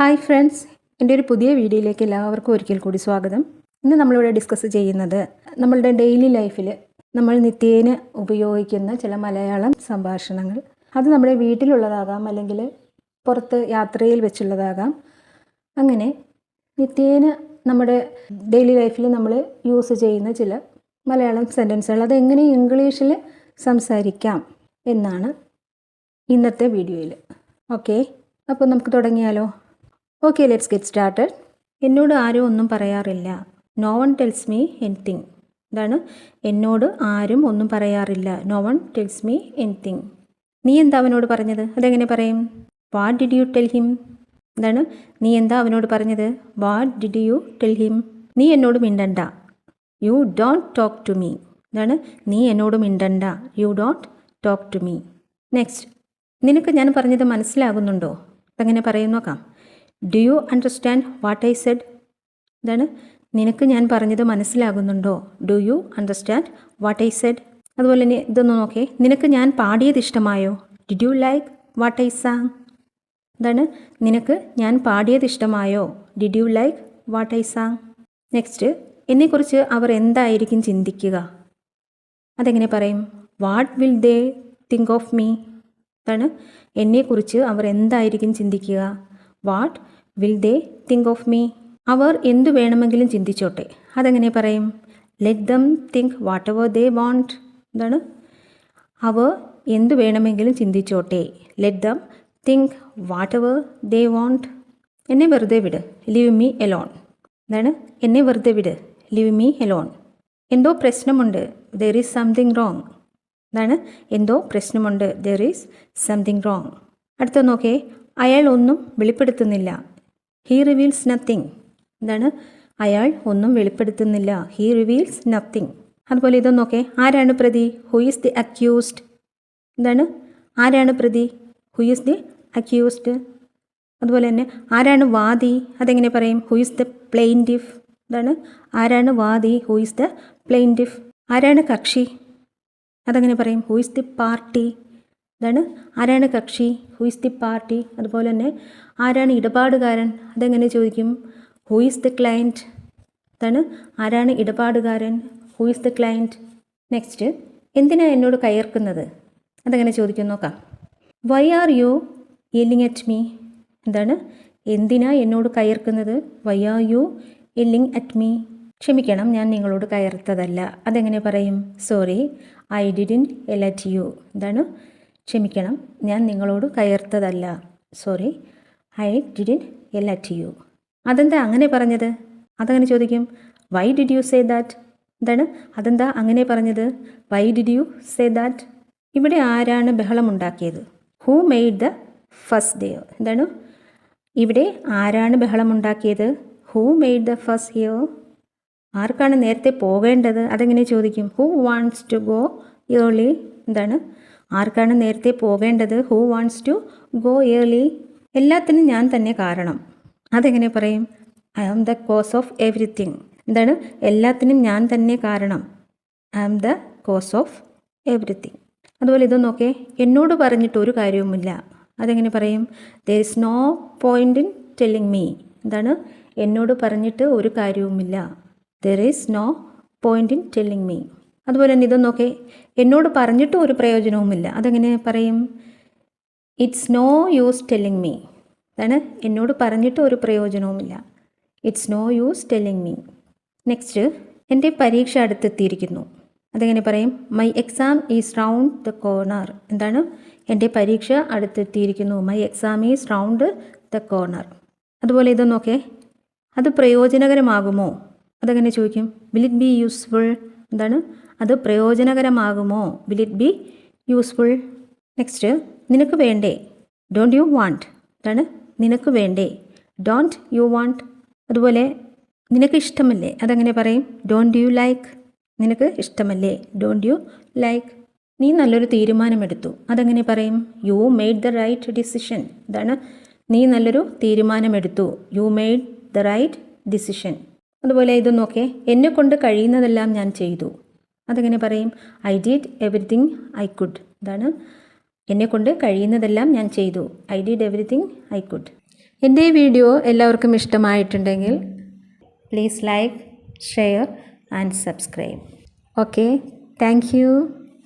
Hi friends എന്റെ ഒരു പുതിയ വീഡിയോയിലേക്ക് എല്ലാവർക്കും ഒരിക്കൽ കൂടി സ്വാഗതം. ഇന്ന് നമ്മളിവിടെ ഡിസ്കസ് ചെയ്യുന്നത് നമ്മളുടെ ഡെയിലി ലൈഫിൽ നമ്മൾ നിത്യേന ഉപയോഗിക്കുന്ന ചില മലയാളം സംഭാഷണങ്ങൾ. അത് നമ്മുടെ വീട്ടിലുള്ളതാകാം അല്ലെങ്കിൽ പുറത്ത് യാത്രയിൽ വെച്ചുള്ളതാകാം. അങ്ങനെ നിത്യേന നമ്മുടെ ഡെയിലി ലൈഫിൽ നമ്മൾ യൂസ് ചെയ്യുന്ന ചില മലയാളം സെന്റൻസുകൾ. അതെങ്ങനെ ഇംഗ്ലീഷിൽ സംസാരിക്കാം എന്നാണ് ഇന്നത്തെ വീഡിയോയിൽ. ഓക്കെ അപ്പോൾ നമുക്ക് തുടങ്ങിയാലോ? ഓക്കെ ലെറ്റ്സ് ഗെറ്റ് സ്റ്റാർട്ടഡ് എന്നോട് ആരും ഒന്നും പറയാറില്ല. No one tells me anything എന്താണ് എന്നോട് ആരും ഒന്നും പറയാറില്ല. No one tells me anything നീ എന്താ അവനോട് പറഞ്ഞത്? അതെങ്ങനെ പറയും? What did you tell him എന്താണ് നീ എന്താ അവനോട് പറഞ്ഞത്? What did you tell him നീ എന്നോട് മിണ്ടണ്ട. You don't talk to me എന്താണ് നീ എന്നോട് മിണ്ടണ്ട. You don't talk to me next നിനക്ക് ഞാൻ പറഞ്ഞത് മനസ്സിലാകുന്നുണ്ടോ? അതെങ്ങനെ പറയും നോക്കാം. Do you understand what I said ഇതാണ്. നിനക്ക് ഞാൻ പറഞ്ഞത് മനസ്സിലാകുന്നുണ്ടോ? Do you understand what I said അതുപോലെ തന്നെ ഇതൊന്ന് നോക്കേ. നിനക്ക് ഞാൻ പാടിയത് ഇഷ്ടമായോ? Did you like what I sang എന്താണ് നിനക്ക് ഞാൻ പാടിയത് ഇഷ്ടമായോ? Did you like what I sang next എന്നെക്കുറിച്ച് അവർ എന്തായിരിക്കും ചിന്തിക്കുക? അതെങ്ങനെ പറയും? What will they think of me അതാണ് എന്നെക്കുറിച്ച് അവർ എന്തായിരിക്കും ചിന്തിക്കുക? What will they think of me അവർ എന്തു വേണമെങ്കിലും ചിന്തിച്ചോട്ടെ. അതെങ്ങനെ പറയും? Let them think whatever they want എന്താണ്? അവർ എന്തു വേണമെങ്കിലും ചിന്തിച്ചോട്ടെ. Let them think whatever they want എന്നെ വെറുതെ വിട്. ലിവ് മീ എലോൺ എന്താണ്? എന്നെ വെറുതെ വിട്. ലിവ് മീ എലോൺ എന്തോ പ്രശ്നമുണ്ട്. ദർ ഈസ് സംതിങ് റോങ് എന്താണ്? എന്തോ പ്രശ്നമുണ്ട്. ദർ ഈസ് സംതിങ് റോങ് അടുത്ത നോക്കേ. അയാൾ ഒന്നും വെളിപ്പെടുത്തുന്നില്ല. ഹീ റിവീൽസ് നത്തിങ് എന്താണ്? അയാൾ ഒന്നും വെളിപ്പെടുത്തുന്നില്ല. ഹീ റിവീൽസ് നത്തിങ് അതുപോലെ ഇതൊന്നൊക്കെ നോക്കേ. ആരാണ് പ്രതി? ഹു ഈസ് ദി അക്യൂസ്ഡ് എന്താണ്? ആരാണ് പ്രതി? ഹു ഈസ് ദി അക്യൂസ്ഡ് അതുപോലെ തന്നെ ആരാണ് വാദി? അതെങ്ങനെ പറയും? ഹു ഈസ് ദ പ്ലെയിന്റിഫ് എന്താണ്? ആരാണ് വാദി? ഹു ഈസ് ദ പ്ലെയിന്റിഫ് ആരാണ് കക്ഷി? അതെങ്ങനെ പറയും? ഹു ഈസ് ദി പാർട്ടി ഇതാണ് ആരാണ് കക്ഷി? ഹു ഈസ് ദി പാർട്ടി അതുപോലെ തന്നെ ആരാണ് ഇടപാടുകാരൻ? അതെങ്ങനെ ചോദിക്കും? ഹു ഈസ് ദ ക്ലയന്റ് ഇതാണ് ആരാണ് ഇടപാടുകാരൻ? Who is the client next എന്തിനാണ് എന്നോട് കയർക്കുന്നത്? അതെങ്ങനെ ചോദിക്കും നോക്കാം. Why are you yelling at me എന്താണ്? എന്തിനാ എന്നോട് കയർക്കുന്നത്? Why are you yelling at me ക്ഷമിക്കണം ഞാൻ നിങ്ങളോട് കയർത്തതല്ല. അതെങ്ങനെ പറയും? Sorry I didn't yell at you എന്താണ് ക്ഷമിക്കണം ഞാൻ നിങ്ങളോട് കയർത്തതല്ല. Sorry I didn't yell at you. അതെന്താ അങ്ങനെ പറഞ്ഞത്? അതങ്ങനെ ചോദിക്കും. Why did you say that? എന്താണ്? അതെന്താ അങ്ങനെ പറഞ്ഞത്? Why did you say that? ഇവിടെ ആരാണ് ബഹളമുണ്ടാക്കിയത്? Who made the first day? എന്താണ്? ഇവിടെ ആരാണ് ബഹളമുണ്ടാക്കിയത്? Who made the first here ആർക്കാണ് നേരത്തെ പോകേണ്ടത്? അതെങ്ങനെ ചോദിക്കും? Who wants to go early? എന്താണ്? ആർക്കാണ് നേരത്തെ പോകേണ്ടത്? Who wants to go early എല്ലാത്തിനും ഞാൻ തന്നെ കാരണം. അതെങ്ങനെ പറയും? I am the cause of everything എന്താണ്? എല്ലാത്തിനും ഞാൻ തന്നെ കാരണം. I am the cause of everything അതുപോലെ ഇതൊന്നും നോക്കേ എന്നോട് പറഞ്ഞിട്ട് ഒരു കാര്യവുമില്ല. അതെങ്ങനെ പറയും? There is no point in telling me എന്താണ്? എന്നോട് പറഞ്ഞിട്ട് ഒരു കാര്യവുമില്ല. There is no point in telling me അതുപോലെ തന്നെ ഇതൊന്നൊക്കെ നോക്കേ എന്നോട് പറഞ്ഞിട്ടും ഒരു പ്രയോജനവുമില്ല. അതെങ്ങനെ പറയും? It's no use telling me അതാണ് എന്നോട് പറഞ്ഞിട്ട് ഒരു പ്രയോജനവുമില്ല. It's no use telling me next എന്റെ പരീക്ഷ അടുത്തെത്തിയിരിക്കുന്നു. അതെങ്ങനെ പറയും? My exam is round the corner എന്താണ്? എന്റെ പരീക്ഷ അടുത്തെത്തിയിരിക്കുന്നു. My exam is round the corner അതുപോലെ ഇതൊന്നൊക്കെ നോക്കേ അത് പ്രയോജനകരമാകുമോ? അതെങ്ങനെ ചോദിക്കും? വിൽ ഇറ്റ് ബി യൂസ്ഫുൾ എന്താണ്? അത് പ്രയോജനകരമാകുമോ? Will it be useful next നിനക്ക് വേണ്ടേ. ഡോണ്ട് യു വാണ്ട് അതാണ് നിനക്ക് വേണ്ടേ. ഡോണ്ട് യു വാണ്ട് അതുപോലെ നിനക്ക് ഇഷ്ടമല്ലേ? അതെങ്ങനെ പറയും? ഡോണ്ട് യു ലൈക്ക് നിനക്ക് ഇഷ്ടമല്ലേ? ഡോണ്ട് യു ലൈക്ക് നീ നല്ലൊരു തീരുമാനമെടുത്തു. അതെങ്ങനെ പറയും? You made the right decision അതാണ് നീ നല്ലൊരു തീരുമാനമെടുത്തു. You made the right decision അതുപോലെ ഇത് നോക്കേ. എന്നെ കൊണ്ട് കഴിയുന്നതെല്ലാം ഞാൻ ചെയ്തു. അതെങ്ങനെ പറയും? I did everything I could എന്താണ് എന്നെക്കൊണ്ട് കഴിയുന്നതെല്ലാം ഞാൻ ചെയ്തു. I did everything I could എന്റെ ഈ വീഡിയോ എല്ലാവർക്കും ഇഷ്ടമായിട്ടുണ്ടെങ്കിൽ please like share and subscribe okay thank